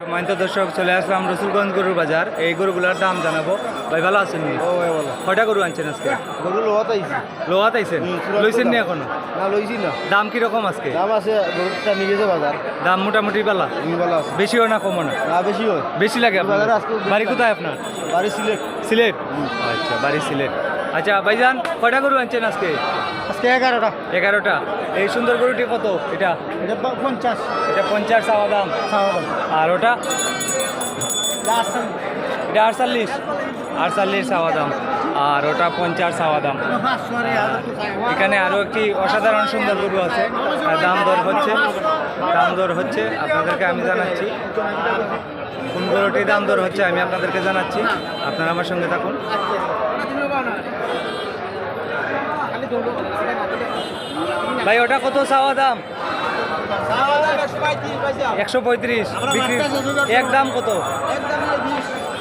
মাইন্ত দর্শক চলে আসলাম রসুলগঞ্জ গরুর বাজার। এই গরুগুলোর দাম জানাব। ভাই ভালো আছেন ও ভাই বলো কয়টা গরু আনছেন আজকে? গরু লোহাত আইছি। লোহাত আইছেন? লইছেন নি এখনও? না লইছি না। দাম কীরকম আজকে? দাম আছে গরুটা নিয়ে গেছে বাজার। দাম মোটামুটি পালা? বেলা আছে। বেশিও না কমও না? না বেশি হয়। বেশি লাগে আপনার? বাজারে আজকে বাড়ি কোথায় আপনার? বাড়ি সিলেট। সিলেট? আচ্ছা বাড়ি সিলেট। আচ্ছা ভাইজান কয়টা গরু আনছেন আজকে? আজকে এগারোটা। এগারোটা। এই সুন্দর গরুটি কত এটা? এটা পঞ্চাশ। এটা পঞ্চাশ চাওয়া দাম। আর ওটা? এটা আটচল্লিশ। আটচল্লিশ? চাওয়া দাম। আর ওটা পঞ্চাশ চাওয়া দাম। এখানে আরও একটি অসাধারণ সুন্দর গরু আছে। দাম দর হচ্ছে। দাম দর হচ্ছে। আপনাদেরকে আমি জানাচ্ছি। কোন গরুটির দাম দর হচ্ছে আমি আপনাদেরকে জানাচ্ছি। আপনারা আমার সঙ্গে থাকুন। ভাই ওটা কত চাওয়া দাম? একশো পঁয়ত্রিশ বিক্রি এক দাম কত?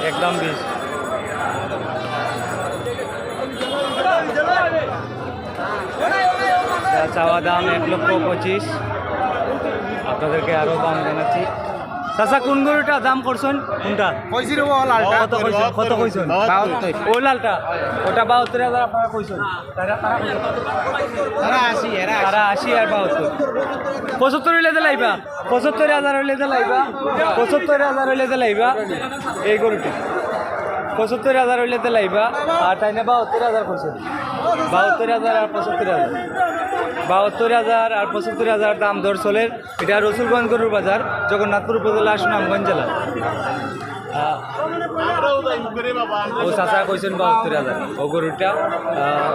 এক দাম বিশ। চাওয়া দাম এক লক্ষ পঁচিশ। আপনাদেরকে আরও দাম জানাচ্ছি। চাচা কোন গরুটা দাম করছেন কোনটা? কত কইছেন কত কইছেন ও লালটা। ওটা বাহাত্তর হাজার আপনারা কইছেন তারা- তারা কইছেন? তারা আশি আর বাহাত্তর পঁচাত্তর হইলে দে লাইবা। পঁচাত্তর হাজার হইলে দে লাইবা। পঁচাত্তর হাজার হইলে দে লাইবা। এই গরুটি পঁচাত্তর হাজার হইলে তো লাইবা, আর তাই না বাহাত্তর হাজার করছেন বাহাত্তর হাজার আর পঁচাত্তর হাজার। বাহাত্তর হাজার আর পঁচাত্তর হাজার দাম দর চলের এটা রসুলগঞ্জ গরুর বাজার, জগন্নাথপুর উপজেলা, সুনামগঞ্জ জেলা। ও চাচা কইছেন বাহাত্তর হাজার। ও গরুটা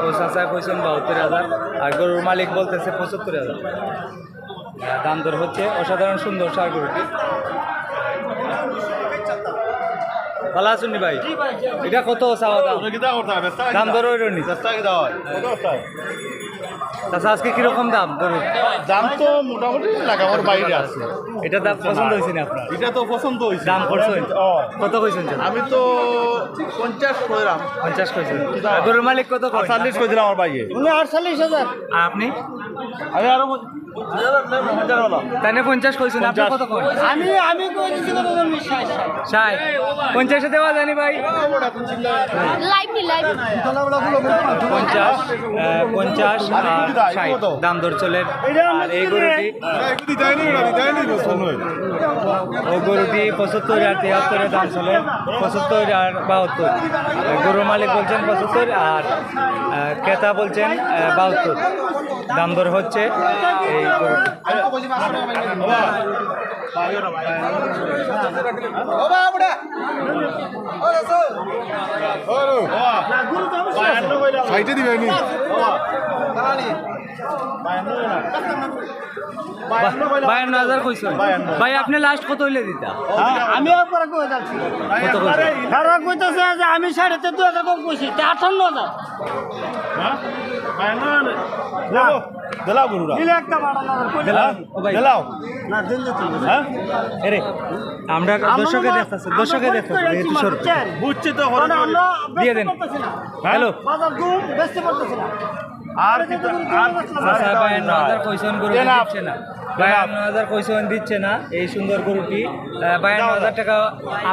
ও চাচা কইছেন বাহাত্তর হাজার। আর গরুর মালিক বলতেছে পঁচাত্তর হাজার। দাম দর হচ্ছে অসাধারণ সুন্দর সার গরুটি। ভালো আছেন নি ভাই? এটা কত চাওয়া দাম? দাম? ওই নি। চাচা আজকে কীরকম দাম গরুর? দাম তো মোটামুটি লাগাবার বাইরে আছে। এটা দাম পছন্দ হয়েছে না আপনার? এটা তো পছন্দ হয়েছে। দাম করছেন কত কইছেন? আমি তো পঞ্চাশ কইলাম পঞ্চাশ কইছেন। গরুর মালিক কত কয়? চল্লিশ কইছিলাম আমার উনি আটচল্লিশ হাজার। আর আপনি? আমি আরও হাজার হলো। তাই না পঞ্চাশ কইছেন আপনি কত কয়? আমি আমি কই দিছি কত ষাট। ষাট। পঞ্চাশে দেওয়া জানি ভাই? পঞ্চাশ পঞ্চাশ ষাট। দাম দর চলে আর এই গরুটি। ও গরুটি পঁচাত্তর আর তিয়াত্তরের দাম চলে। পঁচাত্তর আর বাহাত্তর। গরুর মালিক বলছেন পঁচাত্তর আর ক্রেতা বলছেন বাহাত্তর। দাম দর হচ্ছে এই গরুটি। সাইটে দিবে নি বায়ান্ন হাজার কইছেন ভাই আপনি লাস্ট কত হইলে দিতা? আমি কইতেছে যে আমি সাড়ে দু হাজার কম কইছি আটান্ন হাজার। দিলাও গরুরা। দিলাও? না দিন দিতে হ্যাঁ? এরে আমরা দর্শকে দেখতেছি দর্শকে দেখতেছি একটু সর বুঝছি তো কারণ দিয়ে দেন। না। হ্যালো। বাজার বেচতে পারতেছি না। আর বায়ান্ন হাজার কইসন গরু দিচ্ছে না। বায়ান্ন হাজার কইসন দিচ্ছে না এই সুন্দর গরুটি। বায়ান্ন হাজার টাকা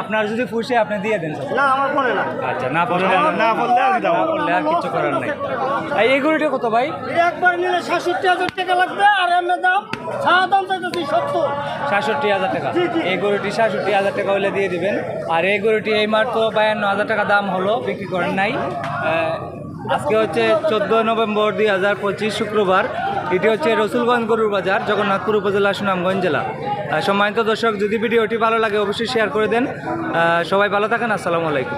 আপনার যদি আপনি দিয়ে দেন না আমার পরে না। আচ্ছা না পড়লে না পড়লে আর কি না পড়লে আর কিছু করার নাই। এই গরুটি কত ভাই? একবার নিলে সাতষট্টি হাজার টাকা লাগবে আর এমনি দাম সারা দাম চাইতেছি সত্তর। সাতষট্টি হাজার টাকা। এই গরুটি সাতষট্টি হাজার টাকা হলে দিয়ে দিবেন। আর এই গরুটি এই মাত্র বায়ান্ন হাজার টাকা দাম হলো বিক্রি করেন নাই। আজকে হচ্ছে চোদ্দ নভেম্বর দুই হাজার পঁচিশ শুক্রবার। এটি হচ্ছে রসুলগঞ্জ গরুর বাজার, জগন্নাথপুর উপজেলা, সুনামগঞ্জ জেলা। সম্মানিত দর্শক, যদি ভিডিওটি ভালো লাগে অবশ্যই শেয়ার করে দেন। সবাই ভালো থাকেন, আসসালামু আলাইকুম।